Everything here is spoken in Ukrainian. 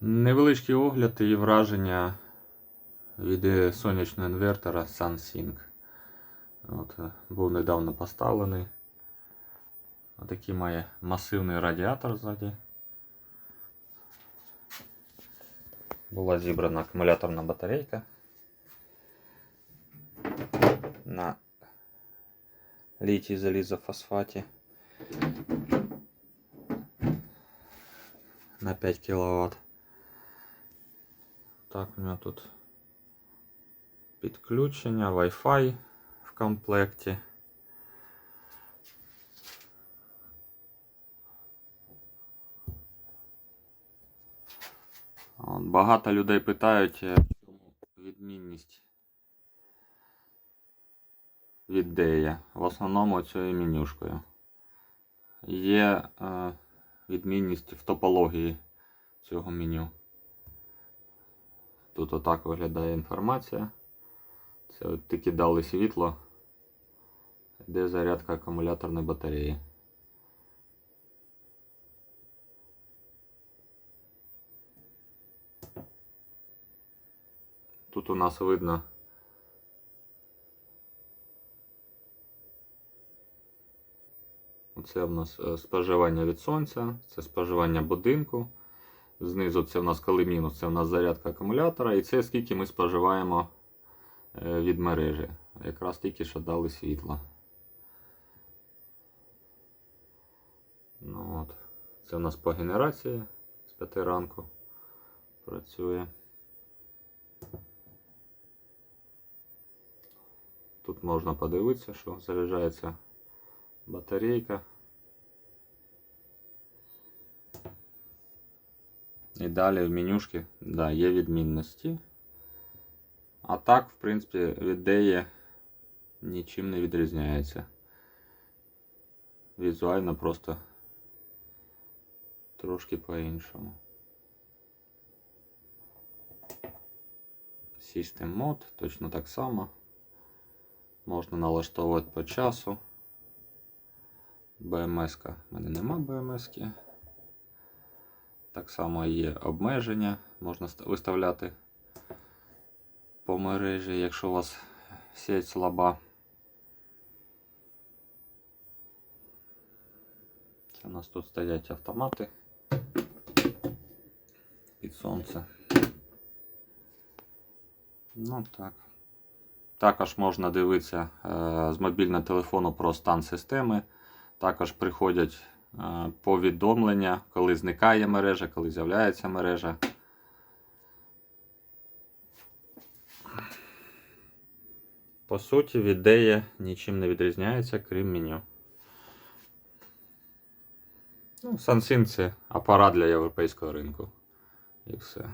Невеличкий огляд і враження від сонячного інвертора SunSync. От, е, був недавно поставлений. Отакий має масивний радіатор ззаді. Була зібрана акумуляторна батарейка. На літій залізофосфаті. На 5 кВт. Так, у нього тут підключення, Wi-Fi в комплекті. От, багато людей питають, в чому відмінність від. В основному цією менюшкою. Є е, відмінність в топології цього меню. Тут отак виглядає інформація. Це от тільки дали світло, де зарядка акумуляторної батареї. Тут у нас видно Оце в нас е, споживання від сонця, це споживання будинку. Знизу це в нас коли мінус, це в нас зарядка акумулятора. І це скільки ми споживаємо е, від мережі. Якраз тільки що дали світло. Ну, от. Це в нас по генерації з 5 ранку працює. Тут можна подивитися, що заряджається батарейка. І далі в менюшки да, є відмінності. А так, в принципі, від нічим не відрізняється. Візуально просто трошки по-іншому. System Mode точно так само. Можна налаштовувати по часу. BMS-ка. У мене нема BMS-ки. Так само є обмеження. Можна виставляти по мережі, якщо у вас сеть слаба. Це у нас тут стоять автомати під сонце. Ну так. Також можна дивитися е, з мобільного телефону про стан системи. Також приходять повідомлення, коли зникає мережа, коли з'являється мережа. По суті, ідея нічим не відрізняється, крім меню. Ну, це апарат для європейського ринку. І все.